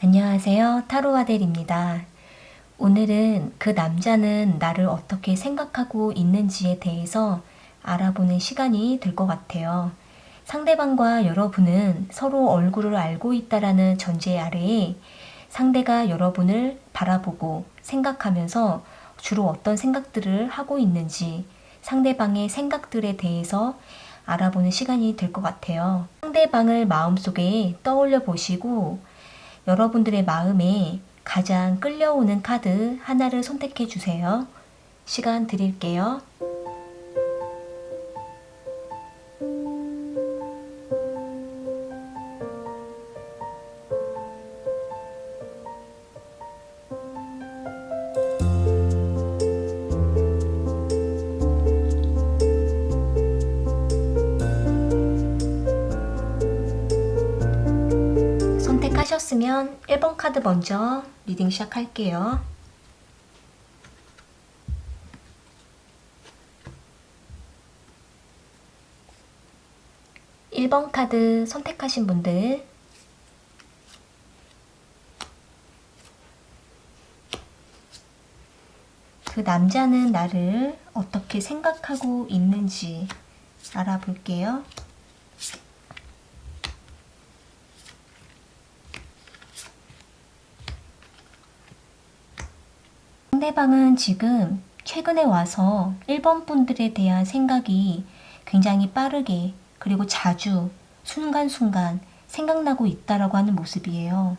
안녕하세요. 타로아델입니다. 오늘은 그 남자는 나를 어떻게 생각하고 있는지에 대해서 알아보는 시간이 될 것 같아요. 상대방과 여러분은 서로 얼굴을 알고 있다라는 전제 아래에 상대가 여러분을 바라보고 생각하면서 주로 어떤 생각들을 하고 있는지 상대방의 생각들에 대해서 알아보는 시간이 될 것 같아요. 상대방을 마음속에 떠올려 보시고 여러분들의 마음에 가장 끌려오는 카드 하나를 선택해 주세요. 시간 드릴게요. 선택하셨으면 1번 카드 먼저 리딩 시작할게요. 일번 카드 선택하신 분들 그 남자는 나를 어떻게 생각하고 있는지 알아볼게요. 상대방은 지금 최근에 와서 1번 분들에 대한 생각이 굉장히 빠르게 그리고 자주 순간순간 생각나고 있다라고 하는 모습이에요.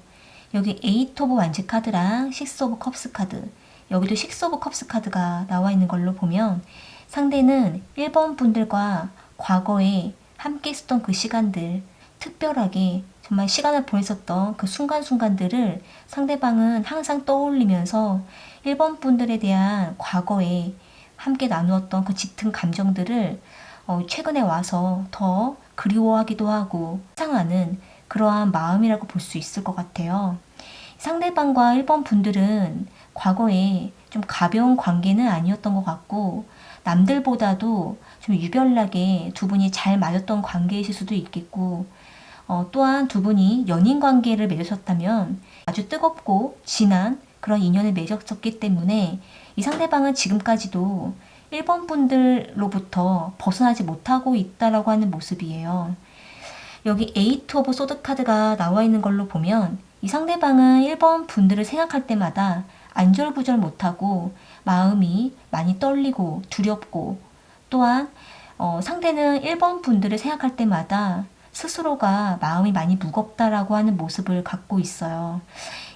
여기 에이트 오브 완즈 카드랑 식스 오브 컵스 카드 여기도 식스 오브 컵스 카드가 나와 있는 걸로 보면 상대는 1번 분들과 과거에 함께 있었던 그 시간들 특별하게 정말 시간을 보냈었던 그 순간순간들을 상대방은 항상 떠올리면서 1번 분들에 대한 과거에 함께 나누었던 그 짙은 감정들을 어, 최근에 와서 더 그리워하기도 하고 상하는 그러한 마음이라고 볼 수 있을 것 같아요. 상대방과 1번 분들은 과거에 좀 가벼운 관계는 아니었던 것 같고 남들보다도 좀 유별나게 두 분이 잘 맞았던 관계이실 수도 있겠고 어, 또한 두 분이 연인 관계를 맺으셨다면 아주 뜨겁고 진한 그런 인연을 맺었었기 때문에 이 상대방은 지금까지도 1번 분들로부터 벗어나지 못하고 있다라고 하는 모습이에요. 여기 에이트 오브 소드 카드가 나와 있는 걸로 보면 이 상대방은 1번 분들을 생각할 때마다 안절부절 못하고 마음이 많이 떨리고 두렵고 또한 어, 상대는 1번 분들을 생각할 때마다 스스로가 마음이 많이 무겁다라고 하는 모습을 갖고 있어요.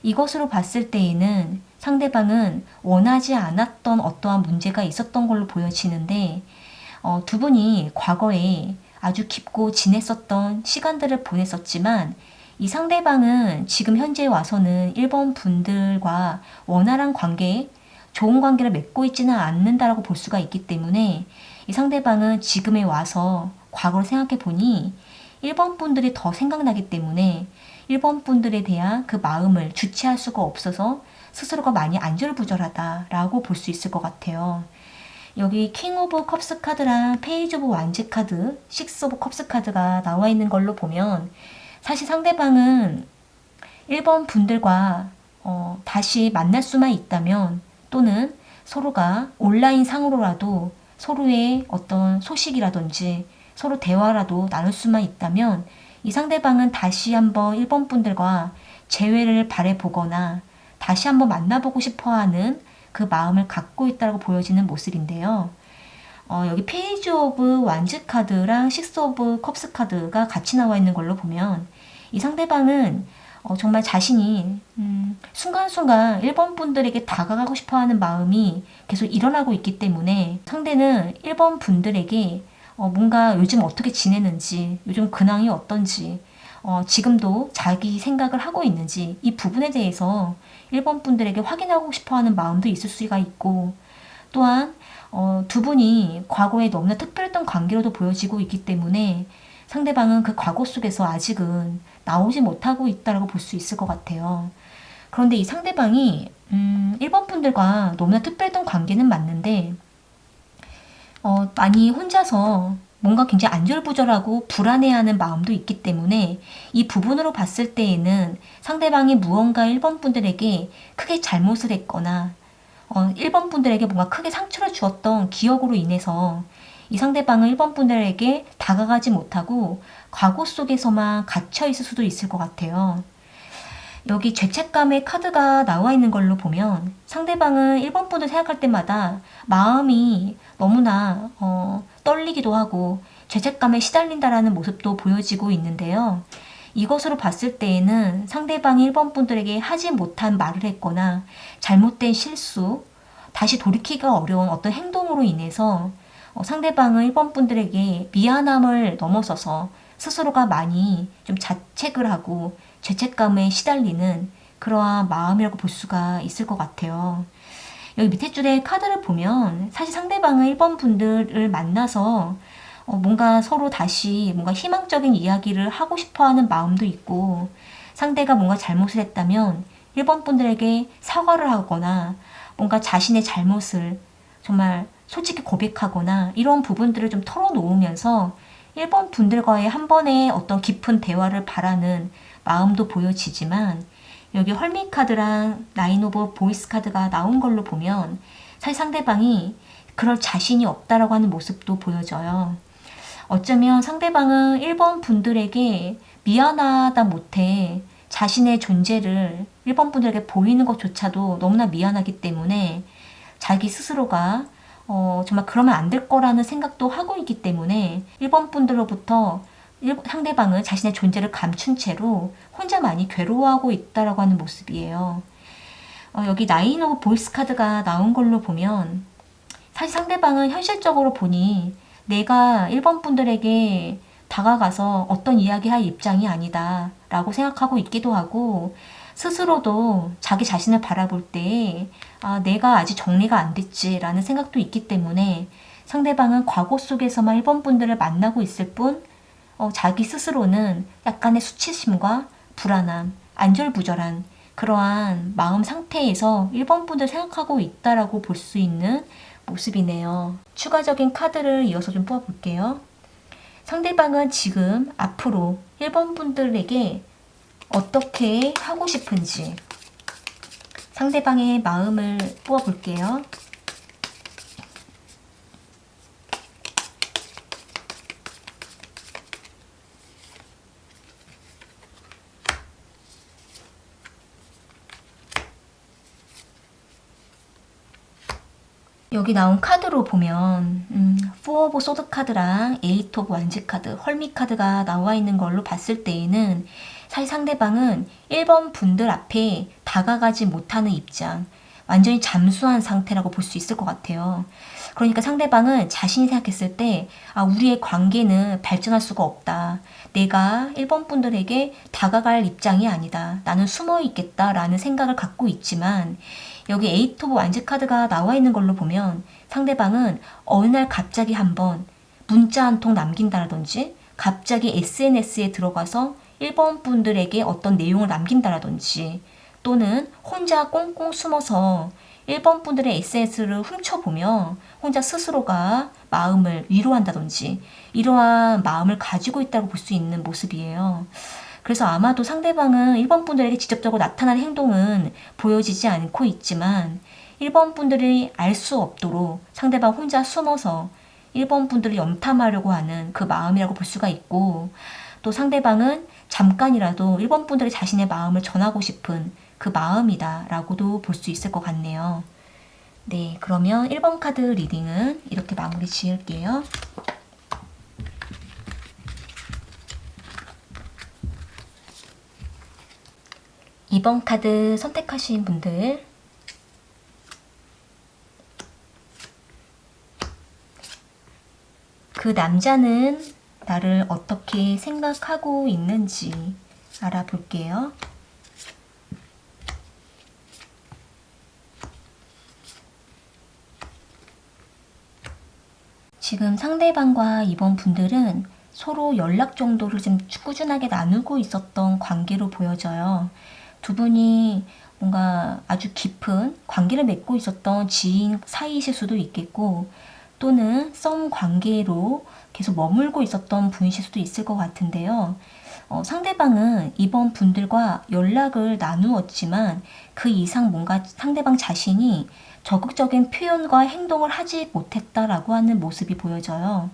이것으로 봤을 때에는 상대방은 원하지 않았던 어떠한 문제가 있었던 걸로 보여지는데 어, 두 분이 과거에 아주 깊고 지냈었던 시간들을 보냈었지만 이 상대방은 지금 현재 와서는 1번 분들과 원활한 관계, 좋은 관계를 맺고 있지는 않는다라고 볼 수가 있기 때문에 이 상대방은 지금에 와서 과거를 생각해 보니 1번 분들이 더 생각나기 때문에 1번 분들에 대한 그 마음을 주체할 수가 없어서 스스로가 많이 안절부절하다라고 볼 수 있을 것 같아요. 여기 킹 오브 컵스 카드랑 페이지 오브 완즈 카드, 식스 오브 컵스 카드가 나와 있는 걸로 보면 사실 상대방은 1번 분들과 어, 다시 만날 수만 있다면 또는 서로가 온라인 상으로라도 서로의 어떤 소식이라든지 서로 대화라도 나눌 수만 있다면 이 상대방은 다시 한번 1번 분들과 재회를 바래보거나 다시 한번 만나보고 싶어 하는 그 마음을 갖고 있다고 보여지는 모습인데요. 어, 여기 페이지 오브 완즈 카드랑 식스 오브 컵스 카드가 같이 나와 있는 걸로 보면 이 상대방은 어, 정말 자신이 음, 순간순간 1번 분들에게 다가가고 싶어 하는 마음이 계속 일어나고 있기 때문에 상대는 1번 분들에게 어, 뭔가 요즘 어떻게 지내는지, 요즘 근황이 어떤지, 어, 지금도 자기 생각을 하고 있는지 이 부분에 대해서 1번 분들에게 확인하고 싶어 하는 마음도 있을 수가 있고 또한 어, 두 분이 과거에 너무나 특별했던 관계로도 보여지고 있기 때문에 상대방은 그 과거 속에서 아직은 나오지 못하고 있다고 볼 수 있을 것 같아요. 그런데 이 상대방이 음, 1번 분들과 너무나 특별했던 관계는 맞는데 어, 많이 혼자서 뭔가 굉장히 안절부절하고 불안해하는 마음도 있기 때문에 이 부분으로 봤을 때에는 상대방이 무언가 1번 분들에게 크게 잘못을 했거나 어, 1번 분들에게 뭔가 크게 상처를 주었던 기억으로 인해서 이 상대방은 1번 분들에게 다가가지 못하고 과거 속에서만 갇혀 있을 수도 있을 것 같아요. 여기 죄책감의 카드가 나와 있는 걸로 보면 상대방은 1번 분을 생각할 때마다 마음이 너무나 어, 떨리기도 하고 죄책감에 시달린다라는 모습도 보여지고 있는데요. 이것으로 봤을 때에는 상대방이 1번 분들에게 하지 못한 말을 했거나 잘못된 실수, 다시 돌이키기가 어려운 어떤 행동으로 인해서 어, 상대방은 1번 분들에게 미안함을 넘어서서 스스로가 많이 좀 자책을 하고 죄책감에 시달리는 그러한 마음이라고 볼 수가 있을 것 같아요. 여기 밑에 줄에 카드를 보면 사실 상대방은 1번 분들을 만나서 어, 뭔가 서로 다시 뭔가 희망적인 이야기를 하고 싶어 하는 마음도 있고 상대가 뭔가 잘못을 했다면 1번 분들에게 사과를 하거나 뭔가 자신의 잘못을 정말 솔직히 고백하거나 이런 부분들을 좀 털어놓으면서 1번 분들과의 한 번의 어떤 깊은 대화를 바라는 마음도 보여지지만 여기 헐미 카드랑 나인 오브 보이스 카드가 나온 걸로 보면 사실 상대방이 그럴 자신이 없다라고 하는 모습도 보여져요. 어쩌면 상대방은 1번 분들에게 미안하다 못해 자신의 존재를 1번 분들에게 보이는 것조차도 너무나 미안하기 때문에 자기 스스로가 어, 정말 그러면 안 될 거라는 생각도 하고 있기 때문에 1번 분들로부터 일- 상대방은 자신의 존재를 감춘 채로 혼자 많이 괴로워하고 있다라고 하는 모습이에요. 어, 여기 나인 오브 보이스 카드가 나온 걸로 보면 사실 상대방은 현실적으로 보니 내가 1번 분들에게 다가가서 어떤 이야기 할 입장이 아니다 라고 생각하고 있기도 하고 스스로도 자기 자신을 바라볼 때 아, 내가 아직 정리가 안 됐지 라는 생각도 있기 때문에 상대방은 과거 속에서만 1번 분들을 만나고 있을 뿐 어, 자기 스스로는 약간의 수치심과 불안함, 안절부절한 그러한 마음 상태에서 1번 분들 생각하고 있다라고 볼 수 있는 모습이네요. 추가적인 카드를 이어서 좀 뽑아볼게요. 상대방은 지금 앞으로 1번 분들에게 어떻게 하고 싶은지 상대방의 마음을 뽑아볼게요. 여기 나온 카드로 보면 음, 4 오브 소드 카드랑 8 오브 완지 카드, 헐미 카드가 나와 있는 걸로 봤을 때에는 사실 상대방은 1번 분들 앞에 다가가지 못하는 입장, 완전히 잠수한 상태라고 볼 수 있을 것 같아요. 그러니까 상대방은 자신이 생각했을 때, 아, 우리의 관계는 발전할 수가 없다. 내가 1번 분들에게 다가갈 입장이 아니다. 나는 숨어 있겠다라는 생각을 갖고 있지만, 여기 오브 완즈 카드가 나와 있는 걸로 보면 상대방은 어느 날 갑자기 한번 문자 한 통 남긴다라든지 갑자기 SNS에 들어가서 1번 분들에게 어떤 내용을 남긴다라든지 또는 혼자 꽁꽁 숨어서 1번 분들의 SNS를 훔쳐보며 혼자 스스로가 마음을 위로한다든지 이러한 마음을 가지고 있다고 볼 수 있는 모습이에요. 그래서 아마도 상대방은 1번 분들에게 직접적으로 나타난 행동은 보여지지 않고 있지만 1번 분들이 알 수 없도록 상대방 혼자 숨어서 1번 분들을 염탐하려고 하는 그 마음이라고 볼 수가 있고 또 상대방은 잠깐이라도 1번 분들이 자신의 마음을 전하고 싶은 그 마음이다 라고도 볼 수 있을 것 같네요. 네, 그러면 1번 카드 리딩은 이렇게 마무리 지을게요. 2번 카드 선택하신 분들 그 남자는 나를 어떻게 생각하고 있는지 알아볼게요. 지금 상대방과 이번 분들은 서로 연락 정도를 좀 꾸준하게 나누고 있었던 관계로 보여져요. 두 분이 뭔가 아주 깊은 관계를 맺고 있었던 지인 사이이실 수도 있겠고, 또는 썸 관계로 계속 머물고 있었던 분이실 수도 있을 것 같은데요. 어, 상대방은 이번 분들과 연락을 나누었지만 그 이상 뭔가 상대방 자신이 적극적인 표현과 행동을 하지 못했다라고 하는 모습이 보여져요.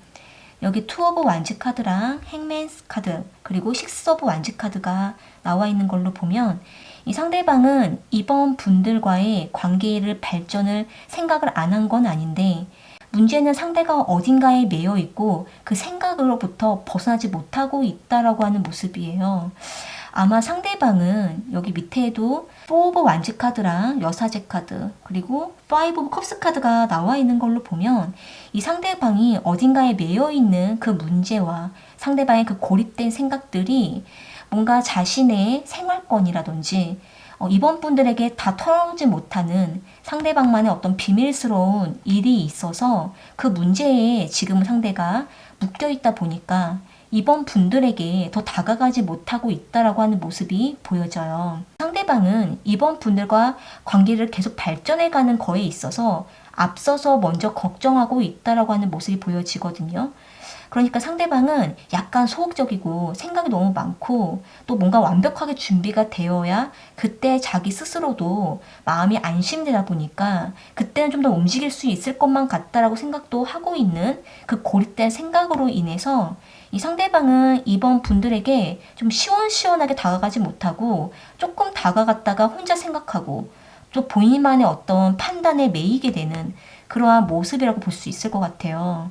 여기 투 오브 완즈 카드랑 행맨스 카드 그리고 식스 오브 완즈 카드가 나와 있는 걸로 보면 이 상대방은 이번 분들과의 관계를 발전을 생각을 안 한 건 아닌데 문제는 상대가 어딘가에 매여 있고 그 생각으로부터 벗어나지 못하고 있다라고 하는 모습이에요. 아마 상대방은 여기 밑에도 4 오브 완즈 카드랑 여사제 카드 그리고 5 오브 컵스 카드가 나와 있는 걸로 보면 이 상대방이 어딘가에 매여 있는 그 문제와 상대방의 그 고립된 생각들이 뭔가 자신의 생활권이라든지 어, 이번 분들에게 다 털어놓지 못하는 상대방만의 어떤 비밀스러운 일이 있어서 그 문제에 지금 상대가 묶여 있다 보니까 이번 분들에게 더 다가가지 못하고 있다라고 하는 모습이 보여져요. 상대방은 이번 분들과 관계를 계속 발전해가는 거에 있어서 앞서서 먼저 걱정하고 있다라고 하는 모습이 보여지거든요. 그러니까 상대방은 약간 소극적이고 생각이 너무 많고 또 뭔가 완벽하게 준비가 되어야 그때 자기 스스로도 마음이 안심되다 보니까 그때는 좀 더 움직일 수 있을 것만 같다라고 생각도 하고 있는 그 고립된 생각으로 인해서 이 상대방은 이번 분들에게 좀 시원시원하게 다가가지 못하고 조금 다가갔다가 혼자 생각하고 또 본인만의 어떤 판단에 매이게 되는 그러한 모습이라고 볼 수 있을 것 같아요.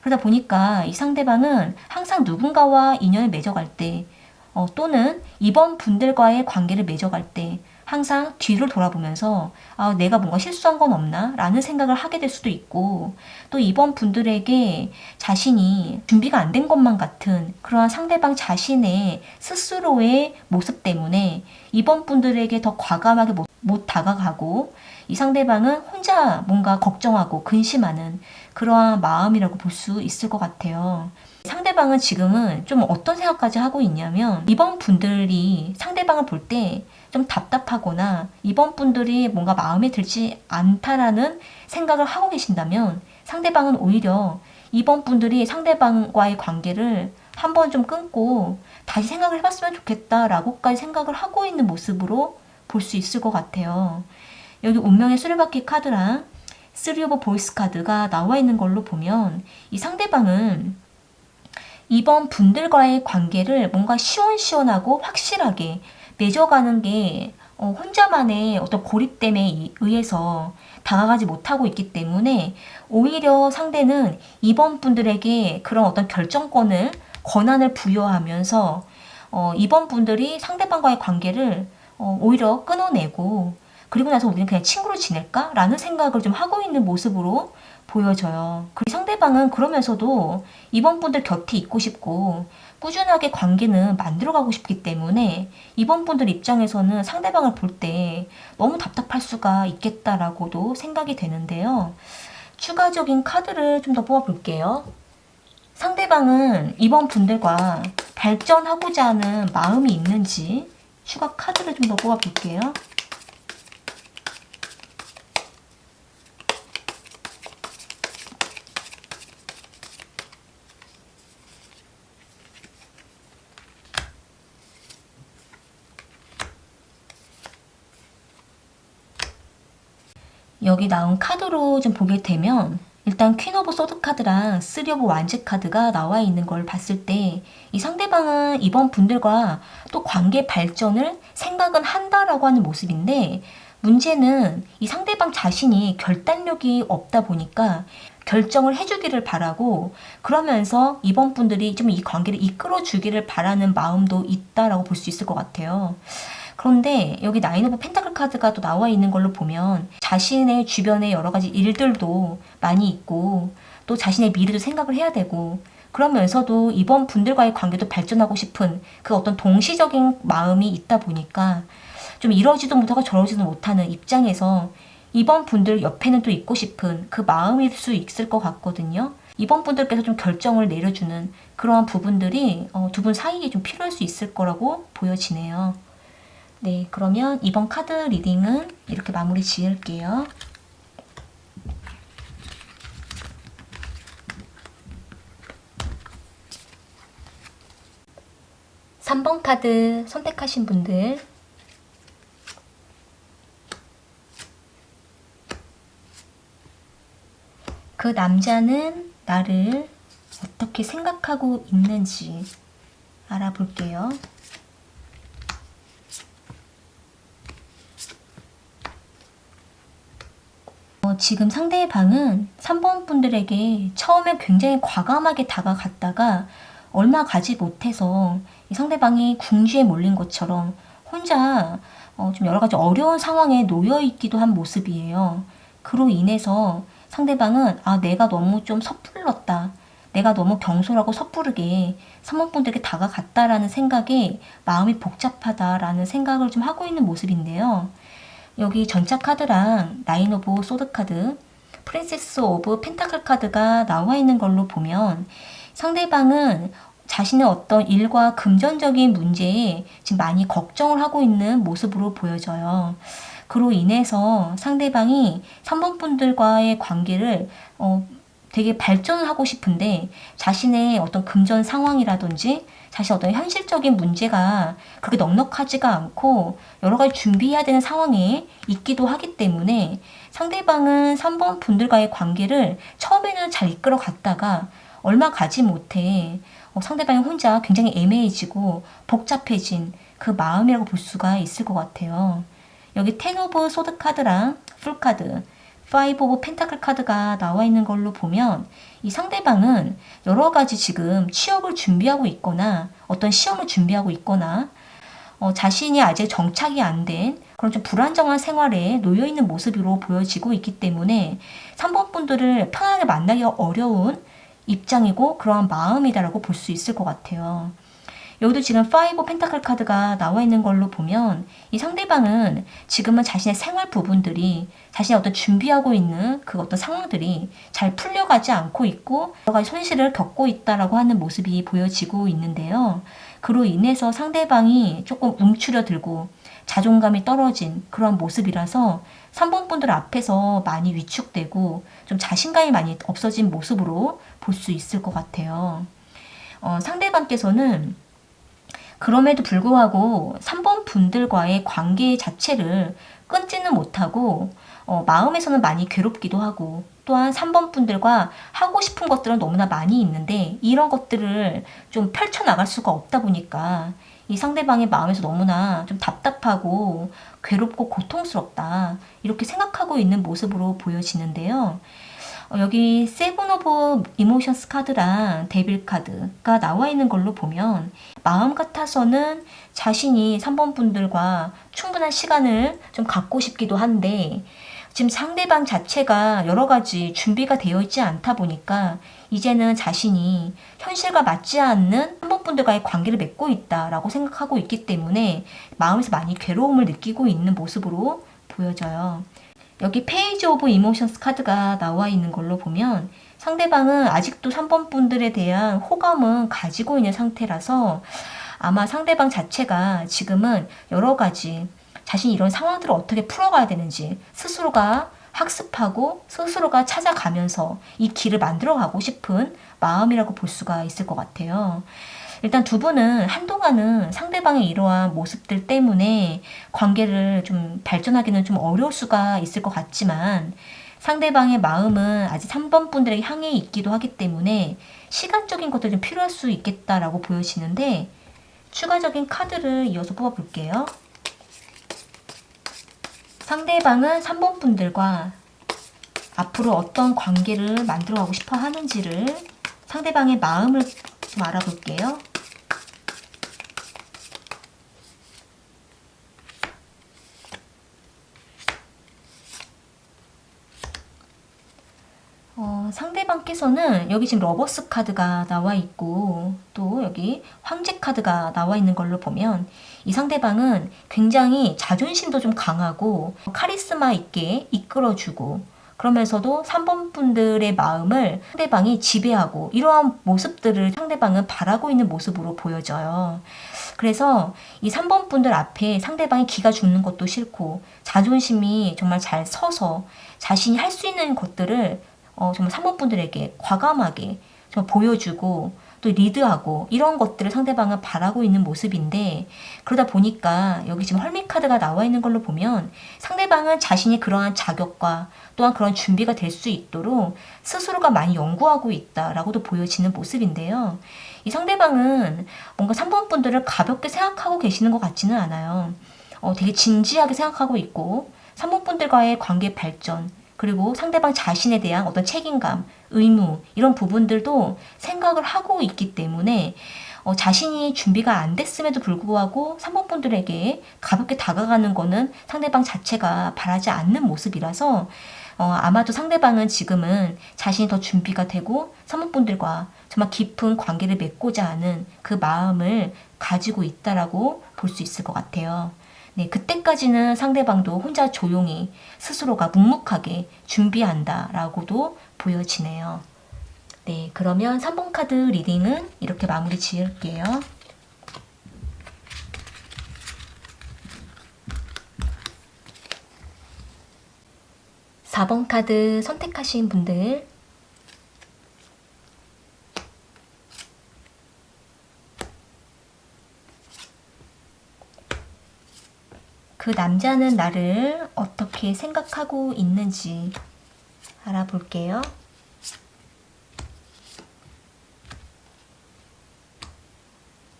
그러다 보니까 이 상대방은 항상 누군가와 인연을 맺어갈 때, 어, 또는 이번 분들과의 관계를 맺어갈 때, 항상 뒤를 돌아보면서 아, 내가 뭔가 실수한 건 없나? 라는 생각을 하게 될 수도 있고 또 이번 분들에게 자신이 준비가 안 된 것만 같은 그러한 상대방 자신의 스스로의 모습 때문에 이번 분들에게 더 과감하게 못, 못 다가가고 이 상대방은 혼자 뭔가 걱정하고 근심하는 그러한 마음이라고 볼 수 있을 것 같아요. 상대방은 지금은 좀 어떤 생각까지 하고 있냐면 이번 분들이 상대방을 볼때 좀 답답하거나 이번 분들이 뭔가 마음에 들지 않다라는 생각을 하고 계신다면 상대방은 오히려 이번 분들이 상대방과의 관계를 한번 좀 끊고 다시 생각을 해봤으면 좋겠다라고까지 생각을 하고 있는 모습으로 볼 수 있을 것 같아요. 여기 운명의 수레바퀴 카드랑 쓰리 오브 보이스 카드가 나와 있는 걸로 보면 이 상대방은 이번 분들과의 관계를 뭔가 시원시원하고 확실하게 맺어가는 게 어, 혼자만의 어떤 고립됨에 의해서 다가가지 못하고 있기 때문에 오히려 상대는 이번 분들에게 그런 어떤 결정권을 권한을 부여하면서 어, 이번 분들이 상대방과의 관계를 어, 오히려 끊어내고 그리고 나서 우리는 그냥 친구로 지낼까? 라는 생각을 좀 하고 있는 모습으로 보여져요. 그리고 상대방은 그러면서도 이번 분들 곁에 있고 싶고 꾸준하게 관계는 만들어가고 싶기 때문에 이번 분들 입장에서는 상대방을 볼 때 너무 답답할 수가 있겠다라고도 생각이 되는데요. 추가적인 카드를 좀 더 뽑아볼게요. 상대방은 이번 분들과 발전하고자 하는 마음이 있는지 추가 카드를 좀 더 뽑아볼게요. 여기 나온 카드로 좀 보게 되면 일단 퀸 오브 소드 카드랑 쓰리 오브 완즈 카드가 나와 있는 걸 봤을 때 이 상대방은 이번 분들과 또 관계 발전을 생각은 한다라고 하는 모습인데 문제는 이 상대방 자신이 결단력이 없다 보니까 결정을 해주기를 바라고 그러면서 이번 분들이 좀 이 관계를 이끌어 주기를 바라는 마음도 있다라고 볼 수 있을 것 같아요. 그런데 여기 나인 오브 펜타클 카드가 또 나와 있는 걸로 보면 자신의 주변에 여러 가지 일들도 많이 있고 또 자신의 미래도 생각을 해야 되고 그러면서도 이번 분들과의 관계도 발전하고 싶은 그 어떤 동시적인 마음이 있다 보니까 좀 이러지도 못하고 저러지도 못하는 입장에서 이번 분들 옆에는 또 있고 싶은 그 마음일 수 있을 것 같거든요. 이번 분들께서 좀 결정을 내려주는 그러한 부분들이 어, 두분 사이에 좀 필요할 수 있을 거라고 보여지네요. 네, 그러면 이번 카드 리딩은 이렇게 마무리 지을게요. 3번 카드 선택하신 분들 그 남자는 나를 어떻게 생각하고 있는지 알아볼게요. 지금 상대방은 3번 분들에게 처음에 굉장히 과감하게 다가갔다가 얼마 가지 못해서 이 상대방이 궁지에 몰린 것처럼 혼자 어, 좀 여러 가지 어려운 상황에 놓여 있기도 한 모습이에요. 그로 인해서 상대방은 아, 내가 너무 좀 섣불렀다. 내가 너무 경솔하고 섣부르게 3번 분들에게 다가갔다라는 생각에 마음이 복잡하다라는 생각을 좀 하고 있는 모습인데요. 여기 전차 카드랑 나인 오브 소드 카드, 프린세스 오브 펜타클 카드가 나와 있는 걸로 보면 상대방은 자신의 어떤 일과 금전적인 문제에 지금 많이 걱정을 하고 있는 모습으로 보여져요. 그로 인해서 상대방이 3번 분들과의 관계를 어, 되게 발전을 하고 싶은데 자신의 어떤 금전 상황이라든지 자신 어떤 현실적인 문제가 그렇게 넉넉하지가 않고 여러 가지 준비해야 되는 상황에 있기도 하기 때문에 상대방은 3번 분들과의 관계를 처음에는 잘 이끌어 갔다가 얼마 가지 못해 어, 상대방이 혼자 굉장히 애매해지고 복잡해진 그 마음이라고 볼 수가 있을 것 같아요. 여기 텐 오브 소드 카드랑 풀 카드, 파이브 오브 펜타클 카드가 나와 있는 걸로 보면 이 상대방은 여러 가지 지금 취업을 준비하고 있거나 어떤 시험을 준비하고 있거나 어, 자신이 아직 정착이 안 된 그런 좀 불안정한 생활에 놓여 있는 모습으로 보여지고 있기 때문에 3번 분들을 편하게 만나기 어려운 입장이고 그러한 마음이다라고 볼 수 있을 것 같아요. 여기도 지금 파이브 펜타클 카드가 나와 있는 걸로 보면 이 상대방은 지금은 자신의 생활 부분들이 자신이 어떤 준비하고 있는 그 어떤 상황들이 잘 풀려가지 않고 있고 여러 가지 손실을 겪고 있다라고 하는 모습이 보여지고 있는데요. 그로 인해서 상대방이 조금 움츠려들고 자존감이 떨어진 그런 모습이라서 3번 분들 앞에서 많이 위축되고 좀 자신감이 많이 없어진 모습으로 볼 수 있을 것 같아요. 어, 상대방께서는 그럼에도 불구하고 3번 분들과의 관계 자체를 끊지는 못하고 어, 마음에서는 많이 괴롭기도 하고 또한 3번 분들과 하고 싶은 것들은 너무나 많이 있는데 이런 것들을 좀 펼쳐나갈 수가 없다 보니까 이 상대방의 마음에서 너무나 좀 답답하고 괴롭고 고통스럽다 이렇게 생각하고 있는 모습으로 보여지는데요. 어, 여기 세븐 오브 이모션스 카드랑 데빌 카드가 나와 있는 걸로 보면 마음 같아서는 자신이 3번 분들과 충분한 시간을 좀 갖고 싶기도 한데 지금 상대방 자체가 여러 가지 준비가 되어 있지 않다 보니까 이제는 자신이 현실과 맞지 않는 3번 분들과의 관계를 맺고 있다라고 생각하고 있기 때문에 마음에서 많이 괴로움을 느끼고 있는 모습으로 보여져요. 여기 페이지 오브 이모션스 카드가 나와 있는 걸로 보면 상대방은 아직도 3번 분들에 대한 호감은 가지고 있는 상태라서 아마 상대방 자체가 지금은 여러 가지 자신이 이런 상황들을 어떻게 풀어가야 되는지 스스로가 학습하고 스스로가 찾아가면서 이 길을 만들어 가고 싶은 마음이라고 볼 수가 있을 것 같아요. 일단 두 분은 한동안은 상대방의 이러한 모습들 때문에 관계를 좀 발전하기는 좀 어려울 수가 있을 것 같지만 상대방의 마음은 아직 3번 분들에게 향해 있기도 하기 때문에 시간적인 것들이 좀 필요할 수 있겠다라고 보여지는데 추가적인 카드를 이어서 뽑아볼게요. 상대방은 3번 분들과 앞으로 어떤 관계를 만들어 가고 싶어 하는지를 상대방의 마음을 좀 알아볼게요. 어, 상대방께서는 여기 지금 러버스 카드가 나와 있고 또 여기 황제 카드가 나와 있는 걸로 보면 이 상대방은 굉장히 자존심도 좀 강하고 카리스마 있게 이끌어주고 그러면서도 3번 분들의 마음을 상대방이 지배하고 이러한 모습들을 상대방은 바라고 있는 모습으로 보여져요. 그래서 이 3번 분들 앞에 상대방이 기가 죽는 것도 싫고 자존심이 정말 잘 서서 자신이 할 수 있는 것들을 어, 정말 3번 분들에게 과감하게 정말 보여주고 또 리드하고 이런 것들을 상대방은 바라고 있는 모습인데 그러다 보니까 여기 지금 헐미 카드가 나와 있는 걸로 보면 상대방은 자신이 그러한 자격과 또한 그런 준비가 될 수 있도록 스스로가 많이 연구하고 있다라고도 보여지는 모습인데요. 이 상대방은 뭔가 3번 분들을 가볍게 생각하고 계시는 것 같지는 않아요. 어, 되게 진지하게 생각하고 있고 3번 분들과의 관계 발전 그리고 상대방 자신에 대한 어떤 책임감, 의무 이런 부분들도 생각을 하고 있기 때문에 어, 자신이 준비가 안 됐음에도 불구하고 3번 분들에게 가볍게 다가가는 거는 상대방 자체가 바라지 않는 모습이라서 어, 아마도 상대방은 지금은 자신이 더 준비가 되고 3번 분들과 정말 깊은 관계를 맺고자 하는 그 마음을 가지고 있다라고 볼 수 있을 것 같아요. 네, 그때까지는 상대방도 혼자 조용히 스스로가 묵묵하게 준비한다라고도 보여지네요. 네, 그러면 3번 카드 리딩은 이렇게 마무리 지을게요. (4번) 카드 선택하신 분들 그 남자는 나를 어떻게 생각하고 있는지 알아볼게요.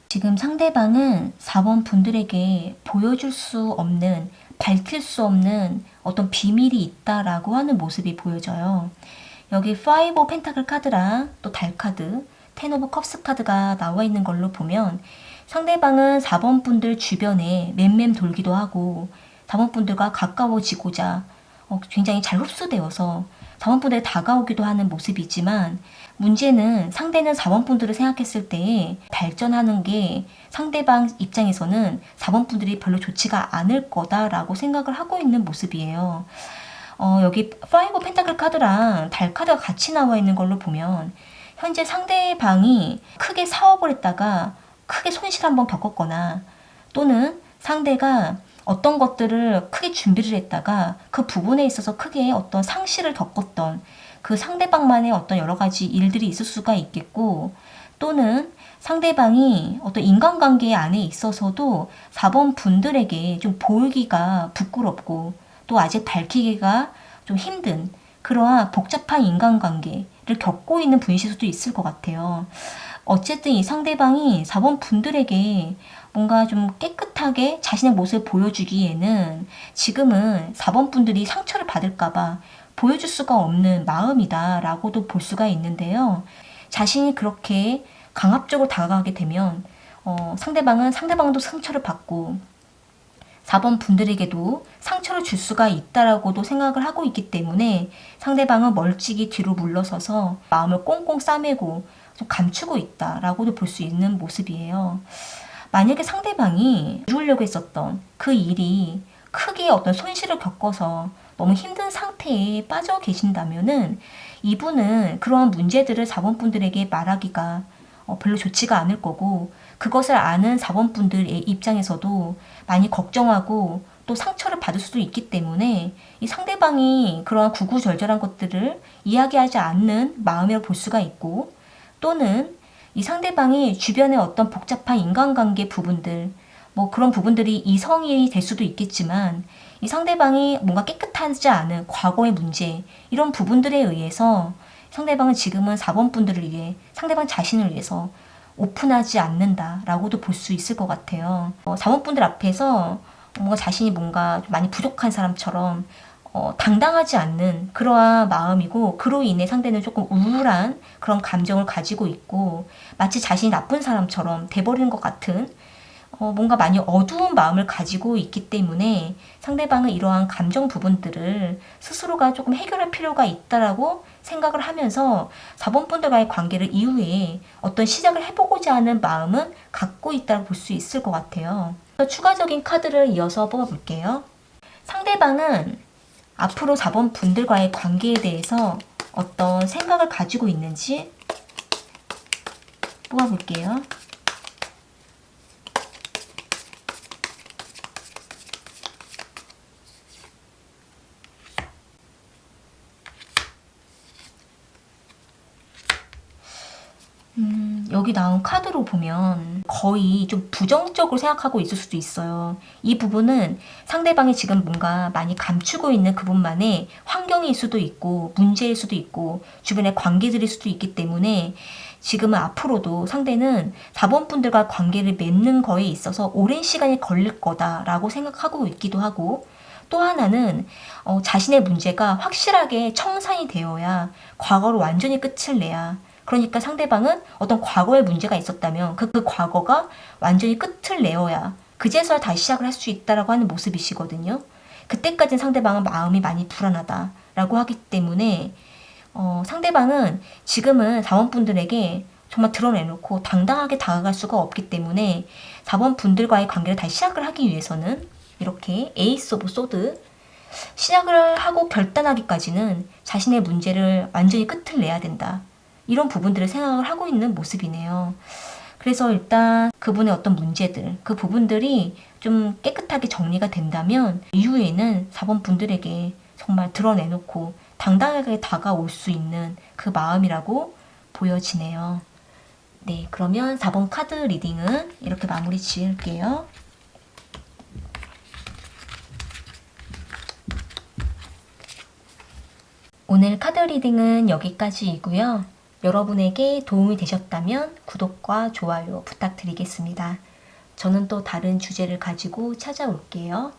지금 상대방은 4번 분들에게 보여줄 수 없는, 밝힐 수 없는 어떤 비밀이 있다라고 하는 모습이 보여져요. 여기 5 펜타클 카드랑 또 달 카드, 10 오브 컵스 카드가 나와 있는 걸로 보면 상대방은 4번 분들 주변에 맴맴 돌기도 하고 4번 분들과 가까워지고자 어, 굉장히 잘 흡수되어서 4번 분들에 다가오기도 하는 모습이지만 문제는 상대는 4번 분들을 생각했을 때 발전하는 게 상대방 입장에서는 4번 분들이 별로 좋지가 않을 거다라고 생각을 하고 있는 모습이에요. 어, 여기 5 펜타클 카드랑 달 카드가 같이 나와 있는 걸로 보면 현재 상대방이 크게 사업을 했다가 크게 손실 한번 겪었거나 또는 상대가 어떤 것들을 크게 준비를 했다가 그 부분에 있어서 크게 어떤 상실을 겪었던 그 상대방만의 어떤 여러 가지 일들이 있을 수가 있겠고 또는 상대방이 어떤 인간관계 안에 있어서도 4번 분들에게 좀 보이기가 부끄럽고 또 아직 밝히기가 좀 힘든 그러한 복잡한 인간관계를 겪고 있는 분이실 수도 있을 것 같아요. 어쨌든 이 상대방이 4번 분들에게 뭔가 좀 깨끗하게 자신의 모습을 보여주기에는 지금은 4번 분들이 상처를 받을까봐 보여줄 수가 없는 마음이다 라고도 볼 수가 있는데요. 자신이 그렇게 강압적으로 다가가게 되면 어, 상대방은 상대방도 상처를 받고 4번 분들에게도 상처를 줄 수가 있다라고도 생각을 하고 있기 때문에 상대방은 멀찍이 뒤로 물러서서 마음을 꽁꽁 싸매고 좀 감추고 있다라고도 볼 수 있는 모습이에요. 만약에 상대방이 이루려고 했었던 그 일이 크게 어떤 손실을 겪어서 너무 힘든 상태에 빠져 계신다면은 이분은 그러한 문제들을 4번 분들에게 말하기가 어, 별로 좋지가 않을 거고 그것을 아는 4번 분들의 입장에서도 많이 걱정하고 또 상처를 받을 수도 있기 때문에 이 상대방이 그러한 구구절절한 것들을 이야기하지 않는 마음이라고 볼 수가 있고 또는 이 상대방이 주변의 어떤 복잡한 인간관계 부분들, 뭐 그런 부분들이 이성이 될 수도 있겠지만 이 상대방이 뭔가 깨끗하지 않은 과거의 문제, 이런 부분들에 의해서 상대방은 지금은 4번 분들을 위해 상대방 자신을 위해서 오픈하지 않는다라고도 볼 수 있을 것 같아요. 어, 4번 분들 앞에서 뭔가 자신이 뭔가 많이 부족한 사람처럼 어, 당당하지 않는 그러한 마음이고 그로 인해 상대는 조금 우울한 그런 감정을 가지고 있고 마치 자신이 나쁜 사람처럼 돼버리는 것 같은 어, 뭔가 많이 어두운 마음을 가지고 있기 때문에 상대방은 이러한 감정 부분들을 스스로가 조금 해결할 필요가 있다라고 생각을 하면서 4번 분들과의 관계를 이후에 어떤 시작을 해보고자 하는 마음은 갖고 있다고 볼 수 있을 것 같아요. 추가적인 카드를 이어서 뽑아볼게요. 상대방은 앞으로 4번 분들과의 관계에 대해서 어떤 생각을 가지고 있는지 뽑아볼게요. 여기 나온 카드로 보면 거의 좀 부정적으로 생각하고 있을 수도 있어요. 이 부분은 상대방이 지금 뭔가 많이 감추고 있는 그분만의 환경일 수도 있고 문제일 수도 있고 주변의 관계들일 수도 있기 때문에 지금은 앞으로도 상대는 4번 분들과 관계를 맺는 거에 있어서 오랜 시간이 걸릴 거다라고 생각하고 있기도 하고 또 하나는 어, 자신의 문제가 확실하게 청산이 되어야 과거로 완전히 끝을 내야 그러니까 상대방은 어떤 과거의 문제가 있었다면 그, 그 과거가 완전히 끝을 내어야 그제서야 다시 시작을 할 수 있다라고 하는 모습이시거든요. 그때까지는 상대방은 마음이 많이 불안하다라고 하기 때문에 어, 상대방은 지금은 사원분들에게 정말 드러내놓고 당당하게 다가갈 수가 없기 때문에 사원분들과의 관계를 다시 시작을 하기 위해서는 이렇게 에이스 오브 소드 시작을 하고 결단하기까지는 자신의 문제를 완전히 끝을 내야 된다. 이런 부분들을 생각을 하고 있는 모습이네요. 그래서 일단 그분의 어떤 문제들, 그 부분들이 좀 깨끗하게 정리가 된다면 이후에는 4번 분들에게 정말 드러내놓고 당당하게 다가올 수 있는 그 마음이라고 보여지네요. 네, 그러면 4번 카드 리딩은 이렇게 마무리 지을게요. 오늘 카드 리딩은 여기까지이고요. 여러분에게 도움이 되셨다면 구독과 좋아요 부탁드리겠습니다. 저는 또 다른 주제를 가지고 찾아올게요.